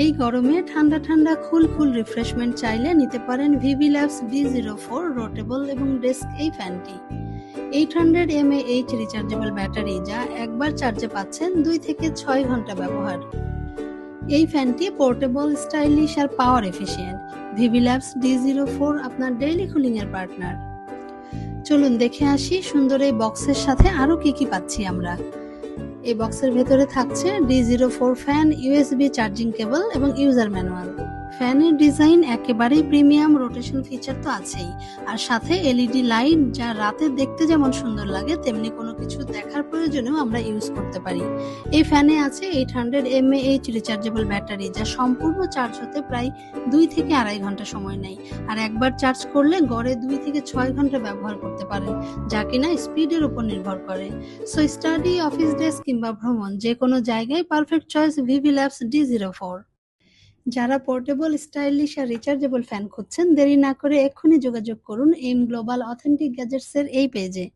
এই গরমে ঠান্ডা ঠান্ডা খুল খুল রিফ্রেশমেন্ট চাইলে নিতে পারেন VV Labs D zero four rotatable এবং ডেস্ক এই ফ্যানটি। Eight hundred M H rechargeable battery যা একবার চার্জে পাচ্ছেন দুই থেকে ছয় ঘণ্টা ব্যবহার। এই ফ্যানটি পোর্টেবল স্টাইলিশ আর power efficient VV Labs D zero four আপনার ডেইলি কুলিং এর পার্টনার চলুন দেখে আসি সুন্দর এই বক্সের সাথে আরও কি কি পাচ্ছি আমরা। এই বক্সের ভেতরে থাকছে D zero four fan USB charging cable এবং ইউজার ম্যানুয়াল ফ্যানের ডিজাইন একেবারেই প্রিমিয়াম রোটেশন ফিচার তো আছেই। আর সাথে এলইডি লাইট যা রাতে দেখতে যেমন সুন্দর লাগে, তেমনি কোনো কিছু দেখার প্রয়োজনেও আমরা ইউজ করতে পারি। এই ফ্যানে আছে eight hundred M H rechargeable battery যা সম্পূর্ণ চার্জ হতে প্রায় দুই থেকে আড়াই ঘণ্টা সময় নেয়। আর একবার চার্জ করলে গড়ে দুই থেকে ছয় ঘণ্টা ব্যবহার করতে পারেন, যা কিনা স্পিডের উপর নির্ভর করে। সো স্টাডি অফিস ডেস্ক কিংবা ভ্রমণ যে কোনো জায়গায় perfect choice VV Labs D zero four যারা পোর্টেবল স্টাইলিশ আর রিচার্জেবল ফ্যান খুঁজছেন, দেরি না করে এক্ষুনি যোগাযোগ করুন এম গ্লোবাল অথেন্টিক গ্যাজেটস এর এই পেজে